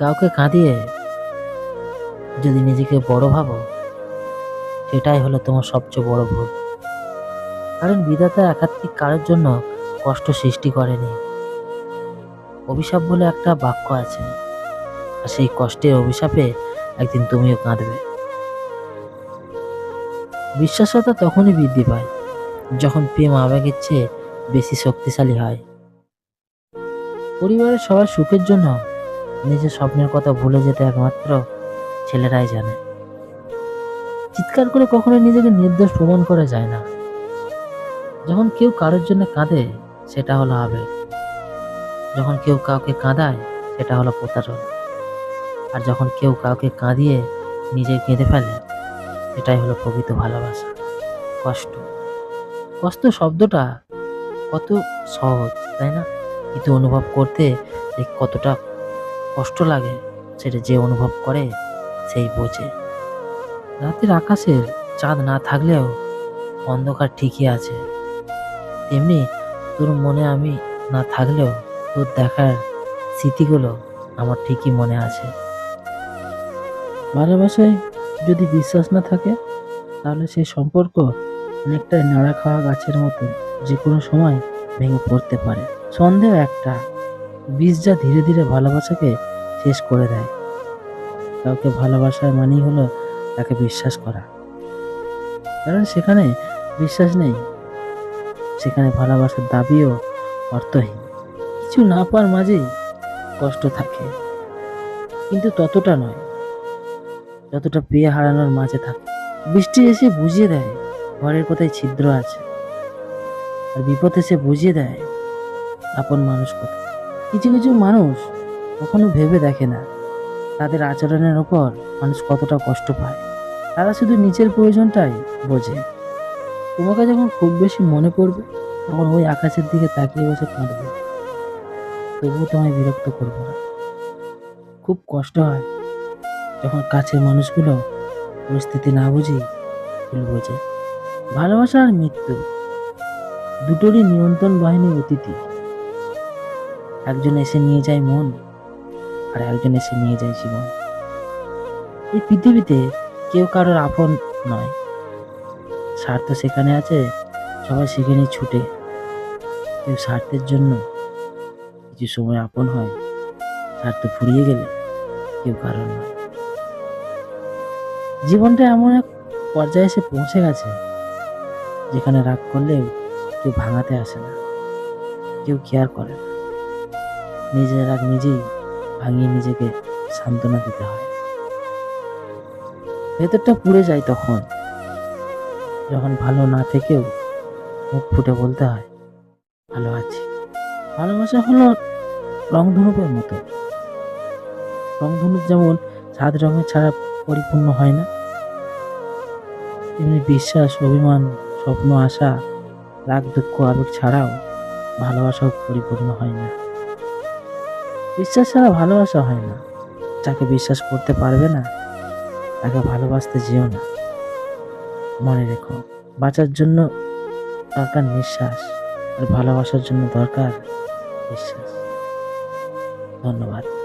কাউকে কাঁদিয়ে যদি নিজেকে বড় ভাবো, সেটাই হলো তোমার সবচেয়ে বড় ভুল। কারণ বিধাতা একাত্মিক কারোর জন্য কষ্ট সৃষ্টি করেনি। অভিশাপ বলে একটা বাক্য আছে, আর সেই কষ্টের অভিশাপে একদিন তুমিও কাঁদবে। বিশ্বাসতা তখনই বৃদ্ধি পায়, যখন প্রেম আবেগের চেয়ে বেশি শক্তিশালী হয়। পরিবারের সবার সুখের জন্য নিজের স্বপ্নের কথা ভুলে যেতে একমাত্র ছেলেরাই জানে। চিৎকার করে কখনো নিজেকে নির্দোষ প্রমাণ করা যায় না। যখন কেউ কারোর জন্য কাঁদে, সেটা হলো আবেগ। যখন কেউ কাউকে কাঁদায়, সেটা হলো প্রতারণ। আর যখন কেউ কাউকে কাঁদিয়ে নিজে কেঁদে ফেলে সেটাই হলো প্রকৃত ভালোবাসা, কষ্ট। কষ্ট শব্দটা কত সহজ, তাই না? কিন্তু অনুভব করতে কতটা কষ্ট লাগে, সেটা যে অনুভব করে, সেই বোঝে। রাতের আকাশের চাঁদ না থাকলেও অন্ধকার ঠিকই আছে। তেমনি তোর মনে আমি না থাকলেও তোর দেখার স্মৃতিগুলো আমার ঠিকই মনে আছে। ভালোবাসায় যদি বিশ্বাস না থাকে, তাহলে সেই সম্পর্ক অনেকটাই নাড়া খাওয়া গাছের মতো যে কোনো সময় ভেঙে পড়তে পারে। সন্দেহ একটা বীজ যা ধীরে ধীরে ভালোবাসাকে শেষ করে দেয়। কাউকে ভালোবাসার মানেই হলো তাকে বিশ্বাস করা। কারণ সেখানে বিশ্বাস নেই। সেখানে ভালোবাসার দাবিও অর্থহীন। কিছু না পাওয়ার মাঝেই কষ্ট থাকে। কিন্তু ততটা নয়। যতটা পেয়ে হারানোর মাঝে থাকে। বৃষ্টি এসে বুঝিয়ে দেয়, ঘরের কোথায় ছিদ্র আছে। আর বিপদ এসে বুঝিয়ে দেয়, আপন মানুষ কোথায়। কিছু কিছু মানুষ কখনো ভেবে দেখে না। তাদের আচরণের ওপর মানুষ কতটা কষ্ট পায়। তারা শুধু নিজের প্রয়োজনটাই বোঝে। তোমাকে যখন খুব বেশি মনে পড়বে, তখন ওই আকাশের দিকে তাকিয়ে বসে কাঁদবে। তবুও তোমায় বিরক্ত করব না। খুব কষ্ট হয় যখন কাছের মানুষগুলো পরিস্থিতি না বুঝি ভুল বোঝে। ভালোবাসা আর মৃত্যু দুটোরই নিয়ন্ত্রণ বাহিনীর অতিথি একজন এসে নিয়ে যায় মন, আর একজন এসে নিয়ে যায় জীবন। এই পৃথিবীতে কেউ কারোর আপন নয়। স্বার্থ সেখানে আছে, সবাই সেখানে ছুটে। কেউ স্বার্থের জন্য কিছু সময় আপন হয়, স্বার্থ ফুরিয়ে গেলে কেউ কারণ নয়। জীবনটা এমন এক পর্যায়ে এসে পৌঁছে গেছে, যেখানে রাগ করলেও কেউ ভাঙাতে আসে না, কেউ কেয়ার করে না। নিজের রাগ নিজেই ভাঙিয়ে নিজেকে সান্ত্বনা দিতে হয়। ভেতরটা পুড়ে যায় তখন, যখন ভালো না থেকেও মুখ ফুটে বলতে হয়, ভালো আছি। ভালোবাসা হলো রংধনুকের মতো। রংধনুক যেমন সাত রঙের ছাড়া পরিপূর্ণ হয় না, তেমনি বিশ্বাস, অভিমান, স্বপ্ন, আশা, রাগ, দুঃখ, আবেগ ছাড়াও ভালোবাসাও পরিপূর্ণ হয় না। বিশ্বাস ছাড়া ভালোবাসা হয় না। যাকে বিশ্বাস করতে পারবে না, তাকে ভালোবাসতে যেও না। মনে রেখো, বাঁচার জন্য দরকার নিঃশ্বাস আর ভালোবাসার জন্য দরকার বিশ্বাস। ধন্যবাদ।